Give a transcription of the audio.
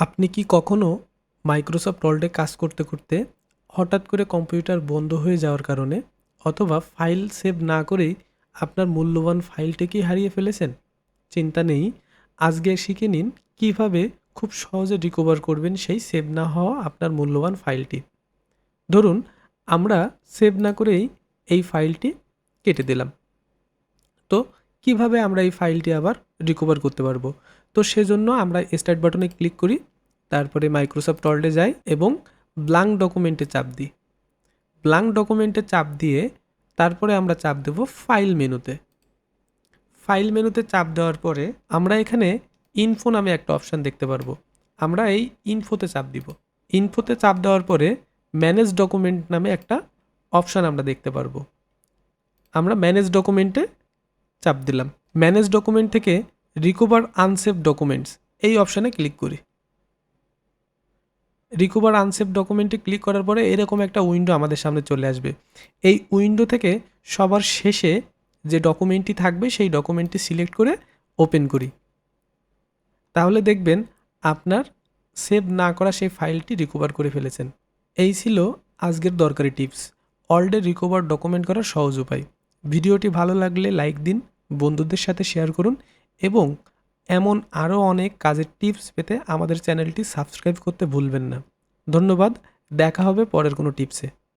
আপনি কি কখনো মাইক্রোসফট ওয়ার্ডে কাজ করতে করতে হঠাৎ করে কম্পিউটার বন্ধ হয়ে যাওয়ার কারণে অথবা ফাইল সেভ না করেই আপনার মূল্যবান ফাইলটিকেই হারিয়ে ফেলেছেন? চিন্তা নেই, আজকে শিখে নিন কীভাবে খুব সহজে রিকভার করবেন সেই সেভ না হওয়া আপনার মূল্যবান ফাইলটি। ধরুন, আমরা সেভ না করেই এই ফাইলটি কেটে দিলাম। তো কীভাবে আমরা এই ফাইলটি আবার রিকভার করতে পারব? তো সেজন্য আমরা স্টার্ট বাটনে ক্লিক করি। তারপরে মাইক্রোসফট ওয়ার্ল্ডে যাই এবং ব্লাঙ্ক ডকুমেন্টে চাপ দিই। ব্লাঙ্ক ডকুমেন্টে চাপ দিয়ে তারপরে আমরা চাপ দেব ফাইল মেনুতে। ফাইল মেনুতে চাপ দেওয়ার পরে আমরা এখানে ইনফো নামে একটা অপশান দেখতে পারব। আমরা এই ইনফোতে চাপ দিব। ইনফোতে চাপ দেওয়ার পরে ম্যানেজ ডকুমেন্ট নামে একটা অপশান আমরা দেখতে পারব। আমরা ম্যানেজ ডকুমেন্টে চাপ দিলাম। ম্যানেজ ডকুমেন্ট থেকে রিকভার আনসেভ ডকুমেন্টস এই অপশানে ক্লিক করি। রিকভার আনসেভ ডকুমেন্টে ক্লিক করার পরে এরকম একটা উইন্ডো আমাদের সামনে চলে আসবে। এই উইন্ডো থেকে সবার শেষে যে ডকুমেন্টটি থাকবে, সেই ডকুমেন্টটি সিলেক্ট করে ওপেন করি। তাহলে দেখবেন আপনার সেভ না করা সেই ফাইলটি রিকভার করে ফেলেছেন। এই ছিল আজকের দরকারি টিপস। অলডে রিকভার ডকুমেন্ট করার সহজ উপায়। ভিডিওটি ভালো লাগলে লাইক দিন, বন্ধুদের সাথে শেয়ার করুন এবং এমন আরও অনেক কাজের টিপস পেতে আমাদের চ্যানেলটি সাবস্ক্রাইব করতে ভুলবেন না। ধন্যবাদ, দেখা হবে পরের কোনো টিপসে।